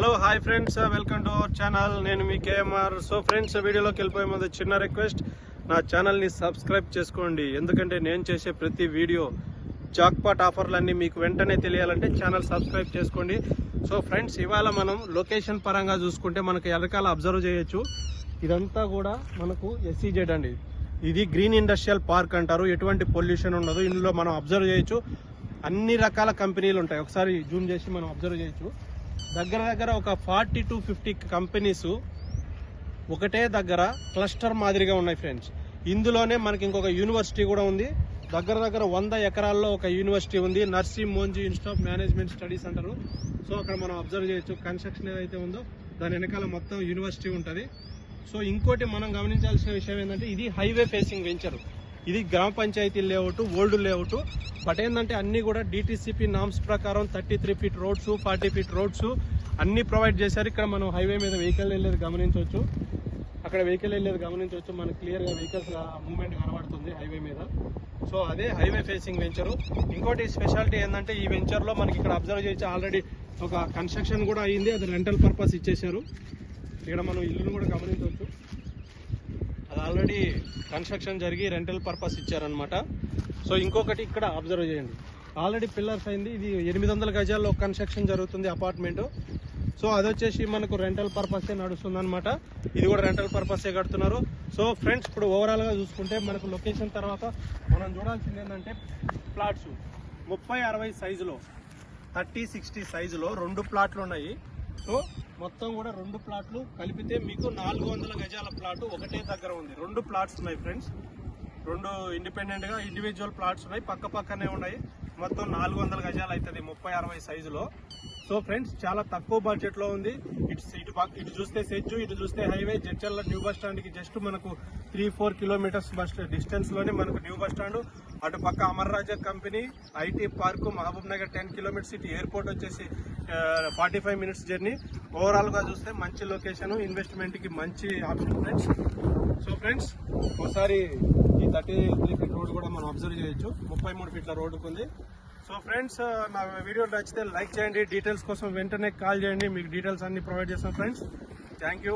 Hello hi friends welcome to our channel నేను మీ KMR so friends వీడియోలోకి వెళ్ళిపోయే ముందు చిన్న రిక్వెస్ట్ నా ఛానల్ని సబ్స్క్రైబ్ చేసుకోండి. ఎందుకంటే నేను చేసే ప్రతి వీడియో జాక్పాట్ ఆఫర్లన్నీ మీకు వెంటనే తెలియాలంటే ఛానల్ సబ్స్క్రైబ్ చేసుకోండి. సో ఫ్రెండ్స్ ఇవాళ మనం లొకేషన్ పరంగా చూసుకుంటే మనకు ఎలకాల అబ్జర్వ్ చేయొచ్చు. ఇదంతా కూడా మనకు ఎస్సీజెడ్ అండి. ఇది గ్రీన్ ఇండస్ట్రియల్ పార్క్ అంటారు. ఎటువంటి పొల్యూషన్ ఉండదు. ఇందులో మనం అబ్జర్వ్ చేయొచ్చు. అన్ని రకాల కంపెనీలు ఉంటాయి. ఒకసారి జూమ్ చేసి మనం అబ్జర్వ్ చేయొచ్చు. దగ్గర దగ్గర ఒక ఫార్టీ టు ఫిఫ్టీ కంపెనీస్ ఒకటే దగ్గర క్లస్టర్ మాదిరిగా ఉన్నాయి ఫ్రెండ్స్. ఇందులోనే మనకి ఇంకొక యూనివర్సిటీ కూడా ఉంది. దగ్గర దగ్గర వంద ఎకరాల్లో ఒక యూనివర్సిటీ ఉంది. Narsee Monjee institute of management studies అంటారు. సో అక్కడ మనం అబ్జర్వ్ చేయొచ్చు. కన్స్ట్రక్షన్ ఏదైతే ఉందో దాని వెనకాల మొత్తం యూనివర్సిటీ ఉంటుంది. సో ఇంకోటి మనం గమనించాల్సిన విషయం ఏంటంటే ఇది హైవే ఫేసింగ్ వెంచర్. ఇది gram panchayat layout old layout. But ఏంటంటే అన్ని కూడా డిటిసిపి నామ్స్ ప్రకారం thirty three feet roads forty feet roads అన్ని ప్రొవైడ్ చేశారు. ఇక్కడ మనం హైవే మీద వెహికల్ వెళ్ళేది గమనించవచ్చు. అక్కడ వెహికల్ వెళ్ళేది గమనించవచ్చు. మనకు క్లియర్గా వెహికల్స్ మూవ్మెంట్ కనబడుతుంది హైవే మీద. సో అదే హైవే ఫేసింగ్ వెంచరు ఇంకోటి స్పెషాలిటీ ఏంటంటే ఈ వెంచర్లో మనకి ఇక్కడ అబ్జర్వ్ చేసి ఆల్రెడీ ఒక కన్స్ట్రక్షన్ కూడా అయింది. అది రెంటల్ పర్పస్ ఇచ్చేశారు. ఇక్కడ మనం ఇల్లును కూడా గమనించవచ్చు. ఆల్రెడీ కన్స్ట్రక్షన్ జరిగి రెంటల్ పర్పస్ ఇచ్చారనమాట సో ఇంకొకటి ఇక్కడ అబ్జర్వ్ చేయండి. ఆల్రెడీ పిల్లర్స్ అయింది. ఇది ఎనిమిది వందల గజాల్లో కన్స్ట్రక్షన్ జరుగుతుంది అపార్ట్మెంట్ సో అది వచ్చేసి మనకు రెంటల్ పర్పసే నడుస్తుంది అనమాట ఇది కూడా రెంటల్ పర్పసే కడుతున్నారు. సో ఫ్రెండ్స్ ఇప్పుడు ఓవరాల్గా చూసుకుంటే మనకు లొకేషన్ తర్వాత మనం చూడాల్సింది ఏంటంటే ప్లాట్స్ ముప్పై అరవై సైజులో థర్టీ సిక్స్టీ సైజులో రెండు ప్లాట్లు ఉన్నాయి. సో మొత్తం కూడా రెండు ప్లాట్లు కలిపితే మీకు నాలుగు వందల గజాల ప్లాట్ ఒకటే దగ్గర ఉంది. రెండు ప్లాట్స్ ఉన్నాయి ఫ్రెండ్స్. రెండు ఇండిపెండెంట్గా ఇండివిజువల్ ప్లాట్స్ ఉన్నాయి. పక్క పక్కనే ఉన్నాయి. మొత్తం నాలుగు వందల గజాలు అవుతుంది ముప్పై అరవై సైజులో సో ఫ్రెండ్స్ చాలా తక్కువ బడ్జెట్లో ఉంది. ఇటు ఇటు పక్క ఇటు చూస్తే సెజ్జు ఇటు చూస్తే హైవే. జడ్చర్ల న్యూ బస్ స్టాండ్కి జస్ట్ మనకు త్రీ ఫోర్ కిలోమీటర్స్ బస్ డిస్టెన్స్లోనే మనకు న్యూ బస్ స్టాండ్. అటు పక్క Amararaja company IT park Mahabub Nagar ten kilometres ఇటు ఎయిర్పోర్ట్ వచ్చేసి ఫార్టీ ఫైవ్ మినిట్స్ జర్నీ. ఓవరాల్గా చూస్తే మంచి లొకేషన్ ఇన్వెస్ట్మెంట్కి మంచి ఆప్షన్ ఫ్రెండ్స్ సో ఫ్రెండ్స్ ఒకసారి ఈ థర్టీ త్రీ ఫీట్ రోడ్ కూడా మనం అబ్జర్వ్ చేయొచ్చు. ముప్పై మూడు ఫీట్ల రోడ్డుకు ఉంది. సో ఫ్రెండ్స్ నా వీడియో నచ్చితే లైక్ చేయండి. డీటెయిల్స్ కోసం వెంటనే కాల్ చేయండి. మీకు డీటెయిల్స్ అన్ని ప్రొవైడ్ చేస్తాం ఫ్రెండ్స్ థ్యాంక్ యూ